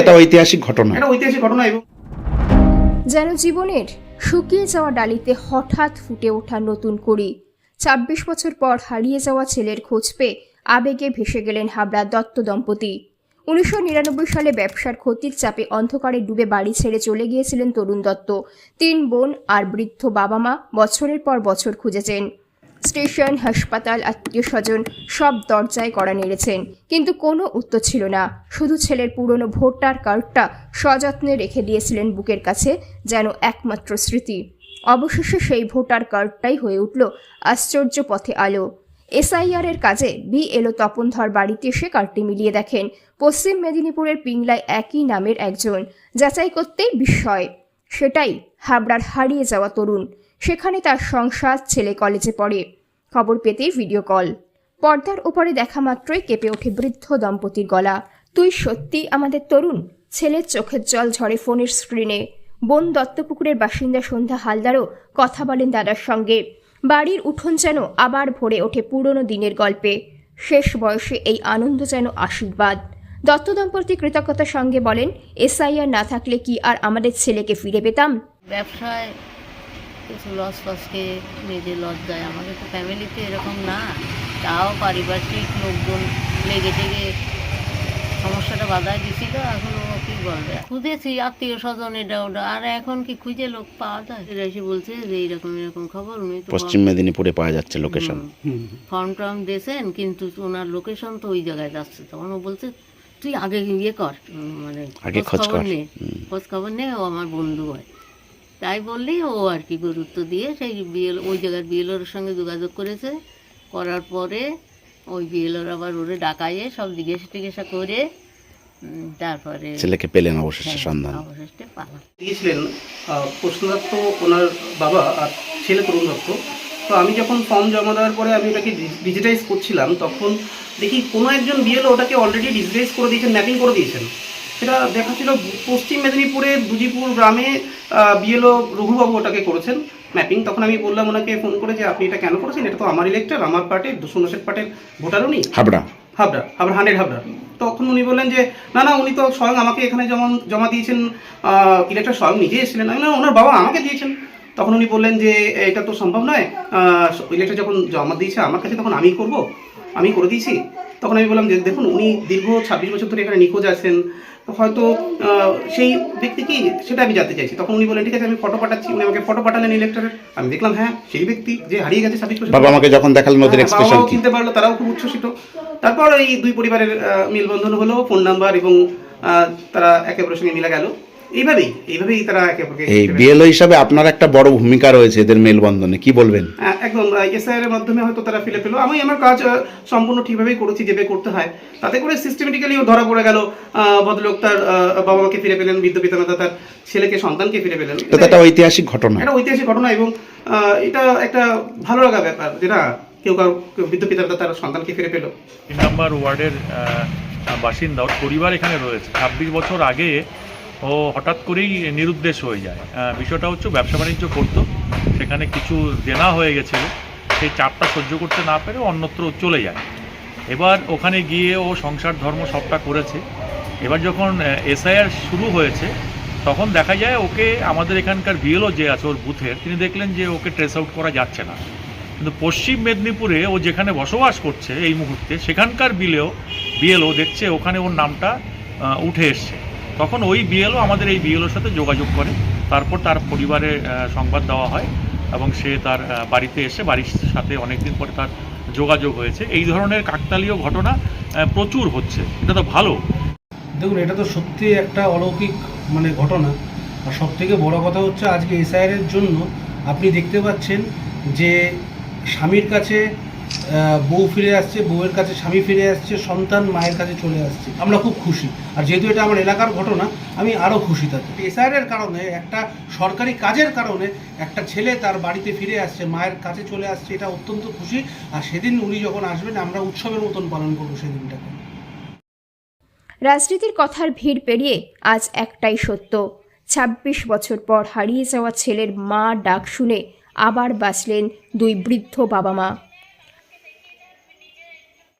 একটা ঐতিহাসিক ঘটনা। একটা ঐতিহাসিক ঘটনা এবং যেন জীবনের শুকিয়ে যাওয়া ডালিতে হঠাৎ ফুটে ওঠা নতুন কুড়ি। ছাব্বিশ বছর পর হারিয়ে যাওয়া ছেলের খোঁজ পেয়ে আবেগে ভেসে গেলেন হাবড়া দত্ত দম্পতি। উনিশশো নিরানব্বই সালে ব্যবসার ক্ষতির চাপে অন্ধকারে ডুবে বাড়ি ছেড়ে চলে গিয়েছিলেন তরুণ দত্ত। তিন বোন আর বৃদ্ধ বাবা মা বছরের পর বছর খুঁজেছেন। স্টেশন, হাসপাতাল আত্মীয় স্বজন সব দরজায় করা নেড়েছেন। কিন্তু কোনো উত্তর ছিল না। শুধু ছেলের পুরনো ভোটার কার্ডটা সযত্নে রেখে দিয়েছিলেন বুকের কাছে, যেন একমাত্র স্মৃতি। অবশেষে সেই ভোটার কার্ডটাই হয়ে উঠল আশ্চর্য পথে আলো। এসআইআর এর কাজে বি এলো তপন ধর বাড়িতে এসে কার্ডটি মিলিয়ে দেখেন। পশ্চিম মেদিনীপুরের পিংলায় একই নামের একজন। যাচাই করতেই বিস্ময়। সেটাই হাবড়ার হারিয়ে যাওয়া তরুণ। সেখানে তার সংসার, ছেলে কলেজে পড়ে। খবর পেতেই ভিডিও কল পর্দার ওপরে দেখা মাত্রই কেঁপে ওঠে বৃদ্ধ দম্পতির গলা। তুই সত্যি আমাদের তরুণ? ছেলের চোখের জল ঝরে ফোনের স্ক্রিনে বন দত্তপুকুরের বাসিন্দা সন্ধ্যা হালদারও কথা বলেন দাদার সঙ্গে। বাড়ির উঠোন যেন আবার ভরে ওঠে পুরনো দিনের গল্পে। শেষ বয়সে এই আনন্দ যেন আশীর্বাদ। দত্ত দম্পতি কৃতজ্ঞতার সঙ্গে বলেন, এসআইআর না থাকলে কি আর আমাদের ছেলেকে ফিরে পেতাম? ব্যবসায় কিছু লস ফস খেয়ে নিজে লস যায় আমাদের তো ফ্যামিলিতে এরকম না। তাও পারিপার্শ্বিক লোকজন লেগে টেগে সমস্যাটা বাধায় দিছিল এখন ও কি বলবে খুঁজেছি আত্মীয় স্বজন এটা ওটা আর এখন কি খুঁজে লোক পাওয়া যায়? এরা এসে বলছে যে এইরকম এরকম খবর উনি তো পশ্চিম মেদিনীপুরে পাওয়া যাচ্ছে লোকেশন ফর্ম টর্ম দিয়েছেন কিন্তু ওনার লোকেশন তো ওই জায়গায় যাচ্ছে। তখন ও বলছে তুই আগে ইয়ে কর। মানে খোঁজ কর। নে। খোঁজ খবর নে ও আমার বন্ধু হয়। তাই বললেই ও আর কি গুরুত্ব দিয়ে সেই বিএল ওই জায়গার বিএলওর সঙ্গে যোগাযোগ করেছে। করার পরে ওই বিএলওর আবার ওরে ডাকাইয়ে সব জিজ্ঞাসা টিজ্ঞাসা করে তারপরে ছেলেকে পেলেন অবশেষে হ্যাঁ, সন্ধান। অবশেষে পালাম দিয়েছিলেন প্রশ্ন দত্ত ওনার বাবা আর ছেলে তরুণ দত্ত। তো আমি যখন ফর্ম জমা দেওয়ার পরে আমি ওটাকে ডিজিটাইজ করছিলাম তখন দেখি কোনো একজন বিএলও ওটাকে অলরেডি ডিজিটাইজ করে দিয়েছেন ম্যাপিং করে দিয়েছেন। সেটা দেখা ছিল পশ্চিম মেদিনীপুরের দুজিপুর গ্রামে বিএলও রঘুবাবু ওটাকে করেছেন ম্যাপিং তখন আমি বললাম ওনাকে ফোন করে যে আপনি এটা কেন করেছেন? এটা তো আমার ইলেক্টর আমার পার্টির দুশো উনষাট পার্টির ভোটার উনি? হাবড়া। হাবড়া হাবড়া হান্ড্রেড হাবড়া। তখন উনি বললেন যে না না উনি তো স্বয়ং আমাকে এখানে যেমন জমা দিয়েছেন ইলেকটর স্বয়ং নিজে এসেছিলেন। আমি বললাম, ওনার বাবা আমাকে দিয়েছেন। তখন উনি বললেন যে এটা তো সম্ভব নয় ইলেকটর যখন জমা দিয়েছে আমার কাছে তখন আমি করব আমি করে দিয়েছি। তখন আমি বললাম যে দেখুন উনি দীর্ঘ ছাব্বিশ বছর ধরে এখানে নিখোঁজ আছেন হয়তো আহ, সেই ব্যক্তি কি সেটা আমি জানতে চাইছি। তখন উনি বলেন ঠিক আছে আমি ফটো পাঠাচ্ছি। উনি আমাকে ফটো পাঠালেন ইলেকটরের আমি দেখলাম হ্যাঁ সেই ব্যক্তি যে হারিয়ে গেছে বছর বাবা আমাকে যখন দেখালেন ওদের এক্সপ্রেশন চিনতে পারল তারাও খুব উচ্ছ্বসিত। তারপর এই দুই পরিবারের আহ, মেলবন্ধন হলো ফোন নাম্বার এবং আহ, তারা একে অপরের সঙ্গে মিলে গেল। এইভাবেই এইভাবেই তারা একে অপরকে এই বিএলও হিসাবে আপনার একটা বড় ভূমিকা রয়েছে এদের মেলবন্ধনে কি বলবেন? একদম এসআইআর এর মাধ্যমে হয়তো তারা ফিরে পেল আমি আমার কাজ সম্পূর্ণ ঠিকভাবেই করেছি যেভাবে করতে হয়। তাতে করে সিস্টেমেটিক্যালিও ধরা পড়ে গেল আহ, ভদ্রলোক তার বাবা মাকে ফিরে পেলেন বৃদ্ধ পিতামাতা তার ছেলেকে সন্তানকে ফিরে পেলেন। এটা একটা ঐতিহাসিক ঘটনা। একটা ঐতিহাসিক ঘটনা এবং এটা একটা ভালো লাগা ব্যাপার যে না কেউ কারও বৃদ্ধ পিতামাতা তার সন্তানকে ফিরে পেল। নম্বর ওয়ার্ডের বাসিন্দা পরিবার এখানে রয়েছে। ছাব্বিশ বছর আগে ও হঠাৎ করেই নিরুদ্দেশ হয়ে যায়। বিষয়টা হচ্ছে ব্যবসা বাণিজ্য করতো, সেখানে কিছু দেনা হয়ে গেছিল, সেই চাপটা সহ্য করতে না পেরে অন্যত্র চলে যায়। এবার ওখানে গিয়ে ও সংসার, ধর্ম সবটা করেছে। এবার যখন এসআইআর শুরু হয়েছে, তখন দেখা যায় ওকে আমাদের এখানকার বিএলও যে আছে ওর বুথের, তিনি দেখলেন যে ওকে ট্রেস আউট করা যাচ্ছে না। কিন্তু পশ্চিম মেদিনীপুরে ও যেখানে বসবাস করছে এই মুহূর্তে, সেখানকার বিলেও, বিএলও দেখছে ওখানে ওর নামটা উঠে এসছে। তখন ওই বিএলও আমাদের এই বিএলওর সাথে যোগাযোগ করে। তারপর তার পরিবারে সংবাদ দেওয়া হয় এবং সে তার বাড়িতে এসে বাড়ির সাথে অনেকদিন পরে তার যোগাযোগ হয়েছে। এই ধরনের কাকতালীয় ঘটনা প্রচুর হচ্ছে। এটা তো ভালো। দেখুন, এটা তো সত্যি একটা অলৌকিক মানে ঘটনা। আর সব থেকে বড় কথা হচ্ছে, আজকে এসআইআর এর জন্য আপনি দেখতে পাচ্ছেন যে স্বামীর কাছে বউ ফিরে আসছে, বউয়ের কাছে স্বামী ফিরে আসছে, সন্তান মায়ের কাছে চলে আসছে। আমরা খুব খুশি। আর যেহেতু এটা আমার এলাকার ঘটনা, আমি আরও খুশি থাকি। এসআইআর কারণে, একটা সরকারি কাজের কারণে, একটা ছেলে তার বাড়িতে ফিরে আসছে, মায়ের কাছে চলে আসছে, এটা অত্যন্ত খুশি। আর সেদিন উনি যখন আসবেন, আমরা উৎসবের মতন পালন করব সেদিনটাকে। রাজনীতির কথার ভিড় পেরিয়ে আজ একটাই সত্য। ২৬ বছর পর হারিয়ে যাওয়া ছেলের মা ডাক শুনে আবার বাঁচলেন দুই বৃদ্ধ বাবা মা